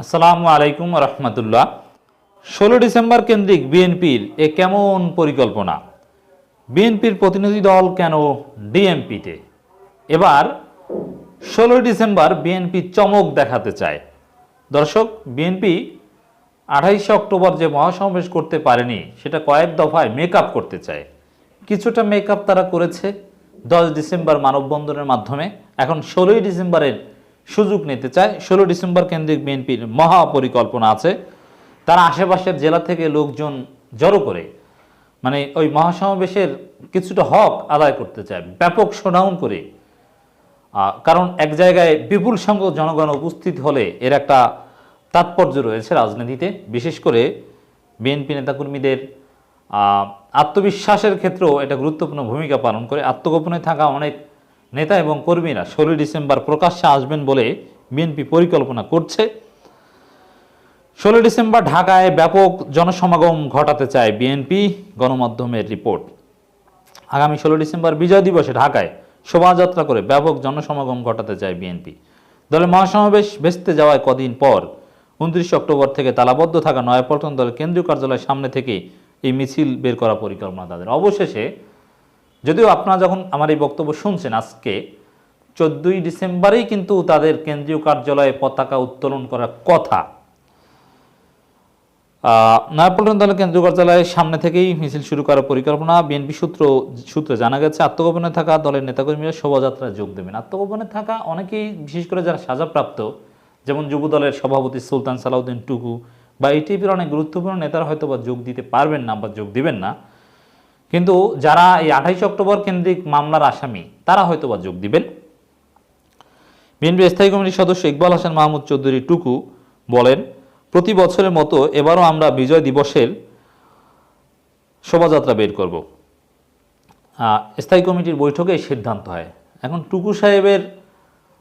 আসসালামু আলাইকুম রহমতুল্লাহ। ষোলো ডিসেম্বর কেন্দ্রিক বিএনপির এ কেমন পরিকল্পনা? বিএনপির প্রতিনিধি দল কেন ডিএমপিতে? এবার ষোলো ডিসেম্বর বিএনপি চমক দেখাতে চায়। দর্শক, বিএনপি আঠাইশে অক্টোবর যে মহাসমাবেশ করতে পারেনি, সেটা কয়েক দফায় মেকআপ করতে চায়। কিছুটা মেকআপ তারা করেছে দশ ডিসেম্বর মানববন্ধনের মাধ্যমে। এখন ষোলোই ডিসেম্বরের সুযোগ নিতে চায়। ষোলো ডিসেম্বর কেন্দ্রিক বিএনপির মহাপরিকল্পনা আছে। তারা আশেপাশের জেলা থেকে লোকজন জড়ো করে মানে ওই মহাসমাবেশের কিছুটা হক আদায় করতে চায়, ব্যাপক শোডাউন করে। কারণ এক জায়গায় বিপুল সংখ্যক জনগণ উপস্থিত হলে এর একটা তাৎপর্য রয়েছে রাজনীতিতে। বিশেষ করে বিএনপি নেতাকর্মীদের আত্মবিশ্বাসের ক্ষেত্রেও এটা গুরুত্বপূর্ণ ভূমিকা পালন করে। আত্মগোপনে থাকা অনেক নেতা এবং কর্মীরা ষোলোই ডিসেম্বর প্রকাশ্যে আসবেন বলে বিএনপি পরিকল্পনা করছে। ষোলো ডিসেম্বর ঢাকায় ব্যাপক জনসমাগম ঘটাতে চায় বিএনপি, গণমাধ্যমের রিপোর্ট। আগামী ষোলো ডিসেম্বর বিজয় দিবসে ঢাকায় শোভাযাত্রা করে ব্যাপক জনসমাগম ঘটাতে চায় বিএনপি। দলের মহাসমাবেশ ভেস্তে যাওয়ায় কদিন পর, উনত্রিশে অক্টোবর থেকে তালাবদ্ধ থাকা নয়াপল্টন দলের কেন্দ্রীয় কার্যালয়ের সামনে থেকে এই মিছিল বের করা পরিকল্পনা তাদের। অবশেষে যদিও আপনারা যখন আমার এই বক্তব্য শুনছেন আজকে, চোদ্দই ডিসেম্বরেই কিন্তু তাদের কেন্দ্রীয় কার্যালয়ে পতাকা উত্তোলন করার কথা। নয়াপল্টন দলের কেন্দ্রীয় কার্যালয়ের সামনে থেকেই মিছিল শুরু করার পরিকল্পনা বিএনপি সূত্র, সূত্রে জানা গেছে, আত্মগোপনে থাকা দলের নেতাকর্মীরা শোভাযাত্রায় যোগ দেবেন। আত্মগোপনে থাকা অনেকেই, বিশেষ করে যারা সাজাপ্রাপ্ত, যেমন যুব দলের সভাপতি সুলতান সালাউদ্দিন টুকু বা এটিপির অনেক গুরুত্বপূর্ণ নেতারা হয়তো বা যোগ দিতে পারবেন না বা যোগ দিবেন না। কিন্তু যারা এই আঠাইশে অক্টোবর কেন্দ্রিক মামলার আসামি, তারা হয়তো বা যোগ দিবেন। বিএনপি স্থায়ী কমিটির সদস্য ইকবাল হাসান মাহমুদ চৌধুরী টুকু বলেন, প্রতি বছরের মতো এবারও আমরা বিজয় দিবসের শোভাযাত্রা বের করব। স্থায়ী কমিটির বৈঠকে সিদ্ধান্ত হয়। এখন টুকু সাহেবের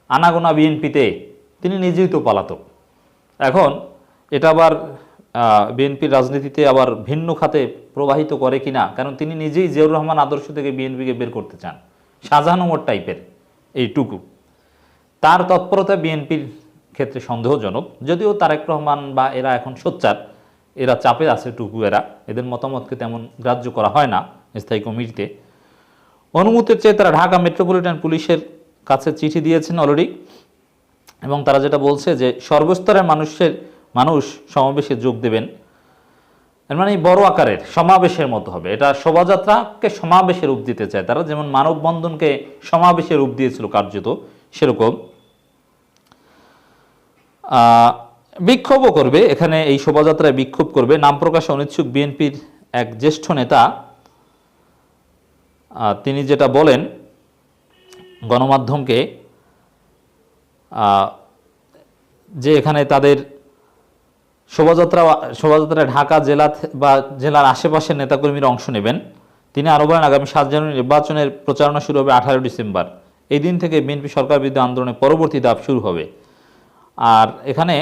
আনাগোনা বিএনপিতে তিনি নিজেই তো পলাতক। এখন এটা আবার বিএনপির রাজনীতিতে আবার ভিন্ন খাতে প্রবাহিত করে কিনা, কারণ তিনি নিজেই জিয়াউর রহমান আদর্শ থেকে বিএনপিকে বের করতে চান। শাহজাহান ওমর টাইপের এইটুকু। তার তৎপরতা বিএনপির ক্ষেত্রে সন্দেহজনক, যদিও তারেক রহমান বা এরা এখন সোচ্চার, এরা চাপে আছে টুকু এরা, এদের মতামতকে তেমন গ্রাহ্য করা হয় না স্থায়ী কমিটিতে। অনুমতির চেয়ে তারা ঢাকা মেট্রোপলিটন পুলিশের কাছে চিঠি দিয়েছেন অলরেডি, এবং তারা যেটা বলছে যে সর্বস্তরের মানুষের মানুষ সমাবেশে যোগ দেবেন। মানে বড় আকারের সমাবেশের মতো হবে। এটা শোভাযাত্রাকে সমাবেশে রূপ দিতে চায় তারা। যেমন মানববন্ধনকে সমাবেশে রূপ দিয়েছিল কার্যত সেরকম। বিক্ষোভও করবে। এখানে এই শোভাযাত্রায় বিক্ষোভ করবে। নাম প্রকাশে অনিচ্ছুক বিএনপির এক জ্যেষ্ঠ নেতা। তিনি যেটা বলেন, গণমাধ্যমকে যে এখানে তাদের শোভাযাত্রা, শোভাযাত্রায় ঢাকা জেলা বা জেলার আশেপাশের নেতাকর্মীরা অংশ নেবেন। তিনি আরও বলেন, আগামী সাত জানুয়ারি নির্বাচনের প্রচারণা শুরু হবে আঠারো ডিসেম্বর। এই দিন থেকে বিএনপি সরকার বিরুদ্ধে আন্দোলনের পরবর্তী ধাপ শুরু হবে। আর এখানে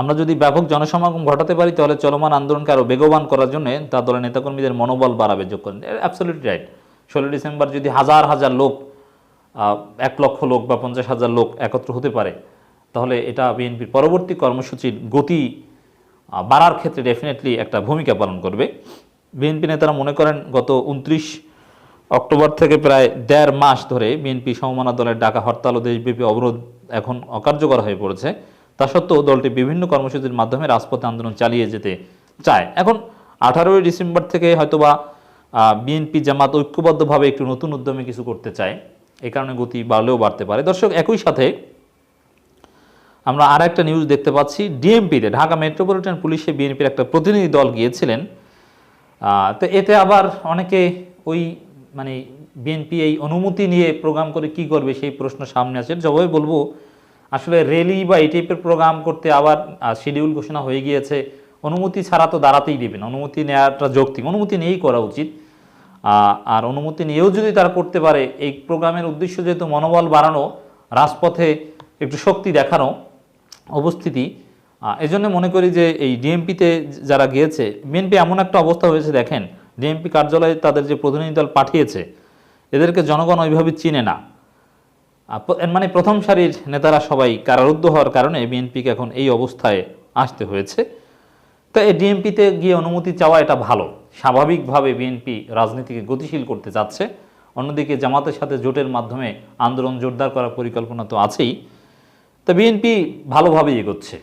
আমরা যদি ব্যাপক জনসমাগম ঘটাতে পারি, তাহলে চলমান আন্দোলনকে আরও বেগবান করার জন্য তার দলের নেতাকর্মীদের মনোবল বাড়াবে। যোগ করেন। অ্যাবসলিউট রাইট ষোলো ডিসেম্বর যদি হাজার হাজার লোক এক লক্ষ লোক বা পঞ্চাশ হাজার লোক একত্র হতে পারে তাহলে এটা বিএনপির পরবর্তী কর্মসূচির গতি বাড়ার ক্ষেত্রে ডেফিনেটলি একটা ভূমিকা পালন করবে। বিএনপি নেতারা মনে করেন গত উনত্রিশ অক্টোবর থেকে প্রায় দেড় মাস ধরে বিএনপি সমমানা দলের ডাকা হরতাল ও দেশব্যাপী অবরোধ এখন অকার্যকর হয়ে পড়েছে। তা সত্ত্বেও দলটি বিভিন্ন কর্মসূচির মাধ্যমে রাজপথে আন্দোলন চালিয়ে যেতে চায়। এখন আঠারোই ডিসেম্বর থেকে হয়তোবা বিএনপি জামাত ঐক্যবদ্ধভাবে একটু নতুন উদ্যমে কিছু করতে চায়। এই কারণে গতি বাড়লেও বাড়তে পারে। দর্শক, একই সাথে আমরা আর একটা নিউজ দেখতে পাচ্ছি। ডিএমপিতে ঢাকা মেট্রোপলিটন পুলিশে বিএনপির একটা প্রতিনিধি দল গিয়েছিলেন। তো এতে আবার অনেকে ওই মানে বিএনপি এই অনুমতি নিয়ে প্রোগ্রাম করে কি করবে সেই প্রশ্ন সামনে আছে জবাবে বলব, আসলে র্যালি বা এই টাইপের প্রোগ্রাম করতে আবার শিডিউল ঘোষণা হয়ে গিয়েছে। অনুমতি ছাড়া তো দাঁড়াতেই দেবেন। অনুমতি নেওয়াটা যৌক্তিক। অনুমতি নিয়েই করা উচিত। আর অনুমতি নিয়েও যদি তারা করতে পারে, এই প্রোগ্রামের উদ্দেশ্য যেহেতু মনোবল বাড়ানো, রাজপথে একটু শক্তি দেখানো উপস্থিতি এই জন্য মনে করি যে এই ডিএমপিতে যারা গিয়েছে, বিএনপি এমন একটা অবস্থা হয়েছে, দেখেন, ডিএমপি কার্যালয়ে তাদের যে প্রতিনিধি দল পাঠিয়েছে, এদেরকে জনগণ ওইভাবে চিনে না। মানে প্রথম সারির নেতারা সবাই কারারুদ্ধ হওয়ার কারণে বিএনপিকে এখন এই অবস্থায় আসতে হয়েছে। তো এই ডিএমপিতে গিয়ে অনুমতি চাওয়া এটা ভালো। স্বাভাবিকভাবে বিএনপি রাজনীতিকে গতিশীল করতে যাচ্ছে। অন্যদিকে জামাতের সাথে জোটের মাধ্যমে আন্দোলন জোরদার করার পরিকল্পনা তো আছেই। তো বিএনপি ভালোভাবে এগোচ্ছে।